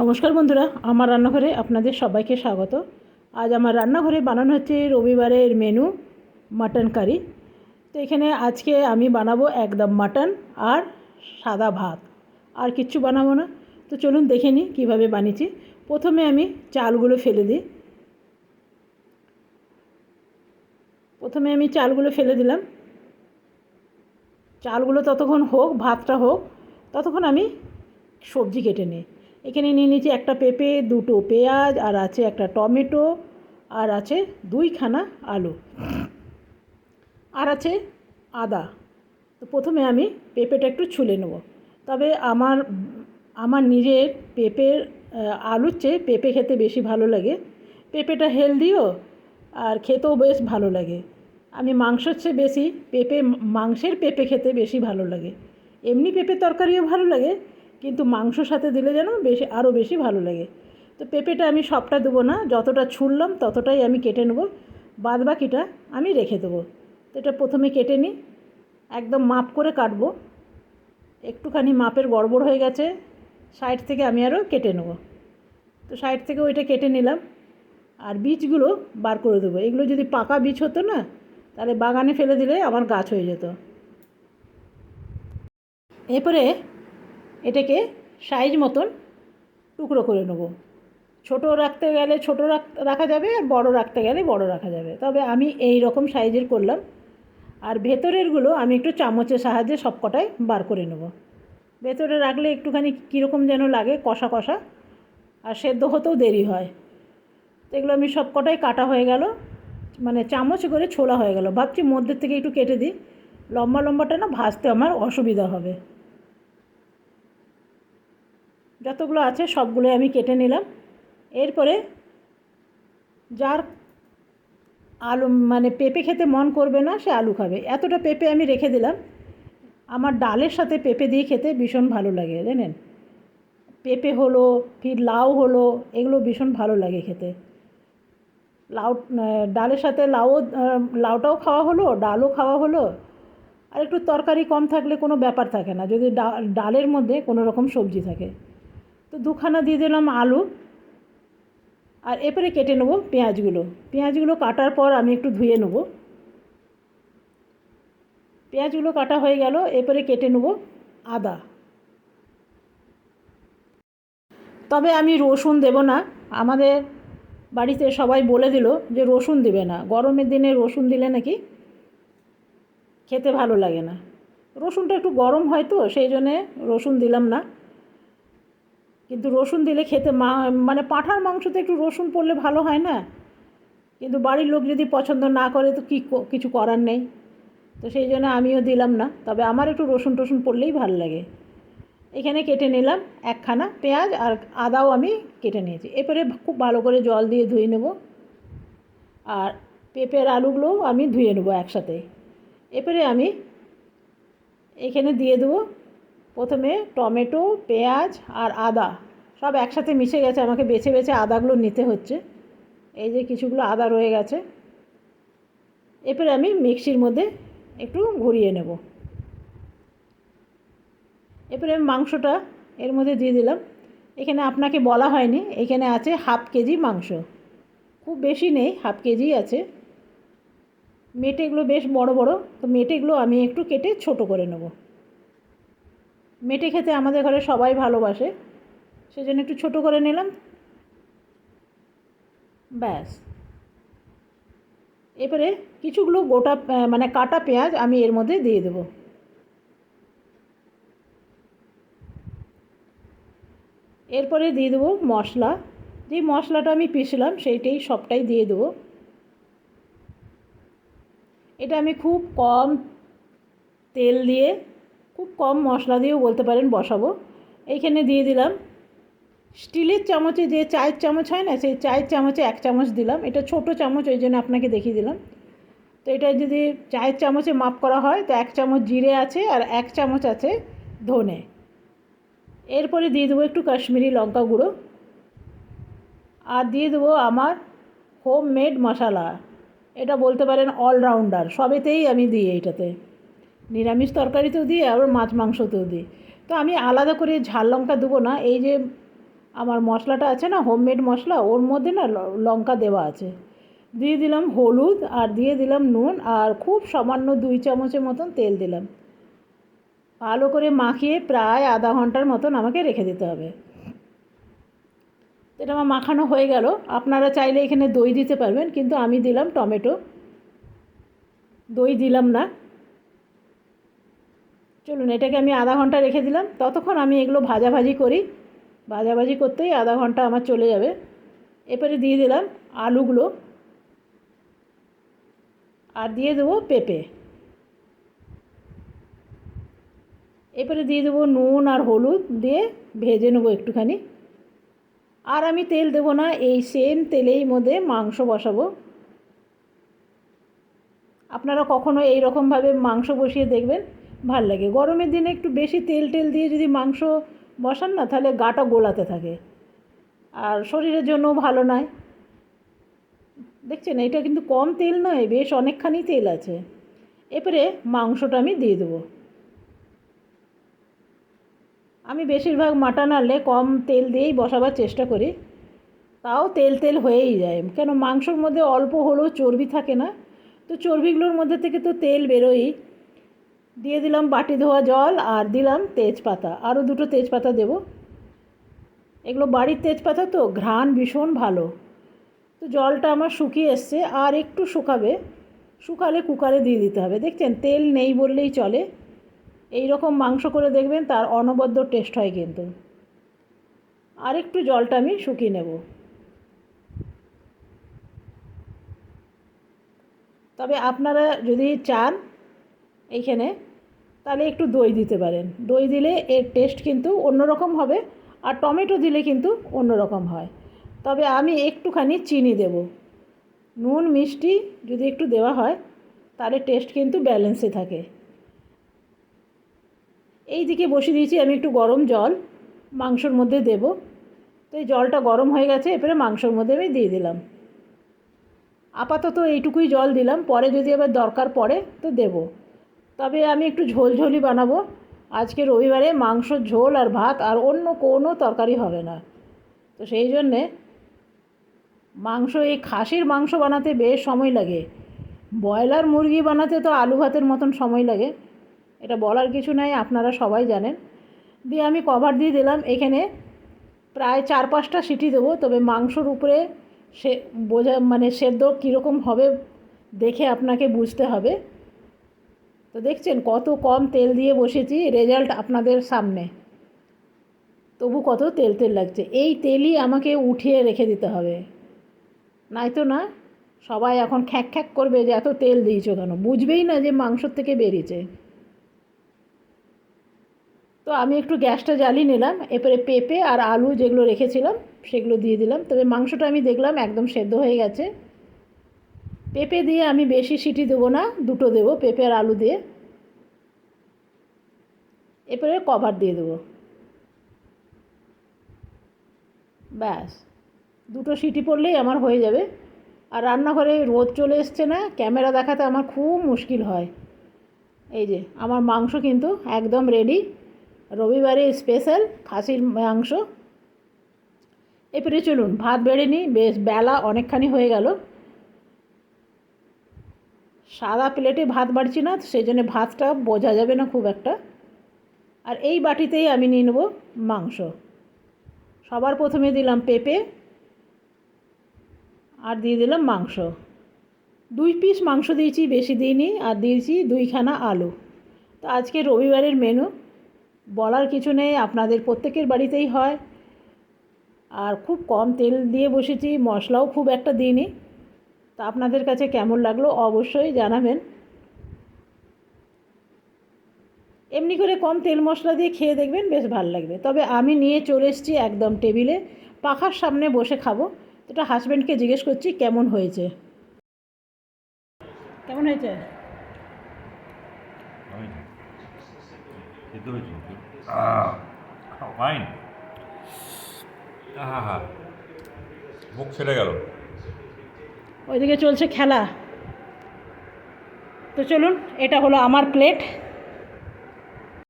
নমস্কার বন্ধুরা, আমার রান্নাঘরে আপনাদের সবাইকে স্বাগত। আজ আমার রান্নাঘরে বানানো হচ্ছে রবিবারের মেনু, মাটন কারি। তো এখানে আজকে আমি বানাবো একদম মাটন আর সাদা ভাত, আর কিচ্ছু বানাবো না। তো চলুন দেখে নিই কীভাবে বানিয়েছি। প্রথমে আমি চালগুলো ফেলে দিই। প্রথমে আমি চালগুলো ফেলে দিলাম। চালগুলো ততক্ষণ হোক, ভাতটা হোক, ততক্ষণ আমি সবজি কেটে নিই। এখানে নিয়ে নিয়েছি একটা পেঁপে, দুটো পেঁয়াজ, আর আছে একটা টমেটো, আর আছে দুইখানা আলু। আর আছে আদা। তো প্রথমে আমি পেঁপেটা একটু ছুলে নেব। তবে আমার আমার নিজের পেঁপের আলুর চেয়ে পেঁপে খেতে বেশি ভালো লাগে। পেঁপেটা হেলদিও আর খেতেও বেশ ভালো লাগে। আমি মাংসর চেয়ে বেশি পেঁপে, মাংসের পেঁপে খেতে বেশি ভালো লাগে। এমনি পেঁপে তরকারিও ভালো লাগে কিন্তু মাংসর সাথে দিলে যেন বেশি আরও বেশি ভালো লাগে। তো পেঁপেটা আমি সবটা দেবো না, যতটা ছুললাম ততটাই আমি কেটে নেব। বাদ বাকিটা আমি রেখে দেবো। তো এটা প্রথমে কেটে নিই, একদম মাপ করে কাটবো। একটুখানি মাপের গড়বড় হয়ে গেছে, সাইড থেকে আমি আরও কেটে নেব। তো সাইড থেকে ওইটা কেটে নিলাম, আর বীজগুলো বার করে দেবো। এগুলো যদি পাকা বীজ হতো না, তাহলে বাগানে ফেলে দিলে আমার গাছ হয়ে যেত। এরপরে এটাকে সাইজ মতন টুকরো করে নেব। ছোটো রাখতে গেলে ছোটো রাখা যাবে আর বড় রাখতে গেলে বড় রাখা যাবে। তবে আমি এই রকম সাইজের করলাম। আর ভেতরেরগুলো আমি একটু চামচের সাহায্যে সব কটাই বার করে নেব। ভেতরে রাখলে একটুখানি কীরকম যেন লাগে, কষা কষা। আর সেদ্ধ হতেও দেরি হয়। তো এগুলো আমি সব কটাই কাটা হয়ে গেল। মানে চামচ করে ছোলা হয়ে গেল। ভাবছি মধ্যের থেকে একটু কেটে দিই। লম্বা লম্বাটা না ভাজতে আমার অসুবিধা হবে। যতগুলো আছে সবগুলো আমি কেটে নিলাম। এরপরে যার আলু মানে পেঁপে খেতে মন করবে না, সে আলু খাবে। এতটা পেঁপে আমি রেখে দিলাম। আমার ডালের সাথে পেঁপে দিয়ে খেতে ভীষণ ভালো লাগে, জানেন? পেঁপে হলো ফির লাউ হলো, এগুলো ভীষণ ভালো লাগে খেতে। লাউ ডালের সাথে লাউ লাউটাও খাওয়া হলো, ডালও খাওয়া হলো। আর একটু তরকারি কম থাকলে কোনো ব্যাপার থাকে না। যদি ডালের মধ্যে কোনো রকম সবজি থাকে। তো দুখানা দিয়ে দিলাম আলু আর এরপরে কেটে নেব পেঁয়াজগুলো। পেঁয়াজগুলো কাটার পর আমি একটু ধুয়ে নেব। পেঁয়াজগুলো কাটা হয়ে গেল, এরপরে কেটে নেব আদা। তবে আমি রসুন দেব না। আমাদের বাড়িতে সবাই বলে দিল যে রসুন দেবে না। গরমের দিনে রসুন দিলে নাকি খেতে ভালো লাগে না। রসুনটা একটু গরম হয় তো, সেই জন্যে রসুন দিলাম না। কিন্তু রসুন দিলে খেতে মা মানে পাঁঠার মাংসতে একটু রসুন পড়লে ভালো হয় না? কিন্তু বাড়ির লোক যদি পছন্দ না করে তো কী কিছু করার নেই। তো সেই জন্য আমিও দিলাম না, তবে আমার একটু রসুন টসুন পড়লেই ভালো লাগে। এখানে কেটে নিলাম একখানা পেঁয়াজ আর আদাও আমি কেটে নিয়েছি। এরপরে খুব ভালো করে জল দিয়ে ধুয়ে নেব। আর পেঁপের আলুগুলোও আমি ধুয়ে নেব একসাথে। এরপরে আমি এখানে দিয়ে দেবো প্রথমে টমেটো, পেঁয়াজ আর আদা সব একসাথে মিশে গেছে, আমাকে বেছে বেছে আদাগুলো নিতে হচ্ছে। এই যে কিছুগুলো আদা রয়ে গেছে। এরপরে আমি মিক্সির মধ্যে একটু ঘুরিয়ে নেব। এরপরে আমি মাংসটা এর মধ্যে দিয়ে দিলাম। এখানে আপনাকে বলা হয়নি, এখানে আছে হাফ কেজি মাংস। খুব বেশি নেই, হাফ কেজি আছে। মেটেগুলো বেশ বড় বড়, তো মেটেগুলো আমি একটু কেটে ছোট করে নেব। মেটে খেতে আমাদের ঘরে সবাই ভালোবাসে, সেজন্য একটু ছোট করে নিলাম। ব্যাস। এবারে কিছুগুলো গোটা মানে কাটা পেঁয়াজ আমি এর মধ্যে দিয়ে দেবো। এরপরে দিয়ে দেবো মশলা। যে মশলাটা আমি পিসলাম সেইটাই সবটাই দিয়ে দেবো। এটা আমি খুব কম তেল দিয়ে খুব কম মশলা দিয়েও বলতে পারেন বসাবো। এইখানে দিয়ে দিলাম স্টিলের চামচে যে চায়ের চামচ হয় না, সেই চায়ের চামচে এক চামচ দিলাম। এটা ছোট চামচ ওই জন্য আপনাকে দেখিয়ে দিলাম। তো এটা যদি চায়ের চামচে মাপ করা হয়, তো এক চামচ জিরে আছে আর এক চামচ আছে ধনে। এরপরে দিয়ে দেবো একটু কাশ্মীরি লঙ্কা গুঁড়ো। আর দিয়ে দেবো আমার হোম মেড মশালা। এটা বলতে পারেন অলরাউন্ডার, সবেতেই আমি দিই এইটাতে। নিরামিষ তরকারিতেও দিই, আবার মাছ মাংসতেও দিই। তো আমি আলাদা করে ঝাল লঙ্কা দেবো না, এই যে আমার মশলাটা আছে না, হোমমেড মশলা, ওর মধ্যে না লঙ্কা দেওয়া আছে। দিয়ে দিলাম হলুদ আর দিয়ে দিলাম নুন আর খুব সামান্য দুই চামচের মতন তেল দিলাম। ভালো করে মাখিয়ে প্রায় আধা ঘণ্টার মতন আমাকে রেখে দিতে হবে। এটা আমার মাখানো হয়ে গেল। আপনারা চাইলে এখানে দই দিতে পারবেন, কিন্তু আমি দিলাম টমেটো। দই দিলাম না। চলুন, এটাকে আমি আধা ঘণ্টা রেখে দিলাম। ততক্ষণ আমি এগুলো ভাজাভাজি করি। ভাজাভাজি করতেই আধা ঘণ্টা আমার চলে যাবে। এরপরে দিয়ে দিলাম আলুগুলো। আর দিয়ে দেবো পেঁপে। এরপরে দিয়ে দেবো নুন আর হলুদ দিয়ে ভেজে নেব একটুখানি। আর আমি তেল দেবো না, এই সেম তেলেই মধ্যে মাংস বসাবো। আপনারা কখনো এই রকমভাবে মাংস বসিয়ে দেখবেন। ভালো লাগে। গরমের দিনে একটু বেশি তেল টেল দিয়ে যদি মাংস বসান না, তাহলে গাটা গোলাতে থাকে। আর শরীরের জন্যও ভালো নয়। দেখছেন, এটা কিন্তু কম তেল নয়, বেশ অনেকখানি তেল আছে। এরপরে মাংসটা আমি দিয়ে দেবো। আমি বেশিরভাগ মাটন আনলে কম তেল দিয়েই বসাবার চেষ্টা করি। তাও তেল তেল হয়েই যায়। কেন, মাংসর মধ্যে অল্প হলেও চর্বি থাকে না। তো চর্বিগুলোর মধ্যে থেকে তো তেল বেরোই দিয়ে দিলাম বাটি ধোয়া জল আর দিলাম তেজপাতা। আরও দুটো তেজপাতা দেব। এগুলো বাড়ির তেজপাতা তো, ঘ্রাণ ভীষণ ভালো। তো জলটা আমার শুকিয়ে এসছে, আর একটু শুকাবে। শুকালে কুকারে দিয়ে দিতে হবে। দেখছেন, তেল নেই বললেই চলে। এই রকম মাংস করে দেখবেন, তার অনবদ্য টেস্ট হয় কিন্তু। আর একটু জলটা আমি শুকিয়ে নেব। তবে আপনারা যদি চান এইখানে, তাহলে একটু দই দিতে পারেন। দই দিলে এর টেস্ট কিন্তু অন্যরকম হবে আর টমেটো দিলে কিন্তু অন্যরকম হয়। তবে আমি একটুখানি চিনি দেব। নুন, মিষ্টি যদি একটু দেওয়া হয়, তাহলে টেস্ট কিন্তু ব্যালেন্সে থাকে। এই দিকে বসিয়ে দিয়েছি আমি একটু গরম জল, মাংসর মধ্যে দেব। তো এই জলটা গরম হয়ে গেছে এরপরে মাংসর মধ্যে আমি দিয়ে দিলাম। আপাতত এইটুকুই জল দিলাম, পরে যদি আবার দরকার পড়ে তো দেব। তবে আমি একটু ঝোলঝোলি বানাবো। আজকে রবিবারে মাংসর ঝোল আর ভাত আর অন্য কোনো তরকারি হবে না। তো সেই জন্যে মাংস, এই খাসির মাংস বানাতে বেশ সময় লাগে। ব্রয়লার মুরগি বানাতে তো আলু ভাতের মতন সময় লাগে। এটা বলার কিছু নাই, আপনারা সবাই জানেন। দিয়ে আমি কভার দিয়ে দিলাম। এখানে প্রায় চার পাঁচটা সিটি দেবো। তবে মাংসর উপরে সে বোঝা মানে সেদ্ধ কীরকম হবে দেখে আপনাকে বুঝতে হবে। তো দেখছেন কত কম তেল দিয়ে বসেছি রেজাল্ট আপনাদের সামনে। তবু কত তেল তেল লাগছে। এই তেলই আমাকে উঠিয়ে রেখে দিতে হবে। নাই তো না, সবাই এখন খ্যাক খ্যাক করবে যে এত তেল দিয়েছ কেন? বুঝবেই না যে মাংসর থেকে বেরিয়েছে। তো আমি একটু গ্যাসটা জ্বালিয়ে নিলাম, এরপরে পেঁপে আর আলু যেগুলো রেখেছিলাম, সেগুলো দিয়ে দিলাম। তবে মাংসটা আমি দেখলাম একদম সেদ্ধ হয়ে গেছে। পেঁপে দিয়ে আমি বেশি সিটি দেবো না, দুটো দেবো, পেঁপে আর আলু দিয়ে। এরপরে কভার দিয়ে দেবো। ব্যাস, দুটো সিটি পড়লেই আমার হয়ে যাবে। আর রান্নাঘরে রোদ চলে এসছে না, ক্যামেরা দেখাতে আমার খুব মুশকিল হয়। এই যে, আমার মাংস কিন্তু একদম রেডি রবিবারে স্পেশাল খাসির মাংস। এরপরে চলুন, ভাত বেড়ে নিই, বেশ বেলা অনেকখানি হয়ে গেল। সাদা প্লেটে ভাত বাড়ছি না সেই জন্য ভাতটা বোঝা যাবে না খুব একটা। আর এই বাটিতেই আমি নিয়ে নেব মাংস। সবার প্রথমে দিলাম পেঁপে আর দিয়ে দিলাম মাংস। দুই পিস মাংস দিয়েছি, বেশি দিইনি, আর দিয়েছি দুইখানা আলু। তো আজকে রবিবারের মেনু বলার কিছু নেই, আপনাদের প্রত্যেকের বাড়িতেই হয়। আর খুব কম তেল দিয়ে বসেছি, মশলাও খুব একটা দিইনি। তা আপনাদের কাছে কেমন লাগল অবশ্যই জানাবেন। এমনি করে কম তেল মশলা দিয়ে খেয়ে দেখবেন বেশ ভালো লাগবে। তবে আমি নিয়ে চলে এসেছি একদম টেবিলে, পাখার সামনে বসে খাব। এটা হাজব্যান্ডকে জিজ্ঞেস করছি কেমন হয়েছে। কেমন হয়েছে? মুখ ছেড়ে গেল। ওইদিকে চলছে খেলা। তো চলুন এটা হলো আমার প্লেট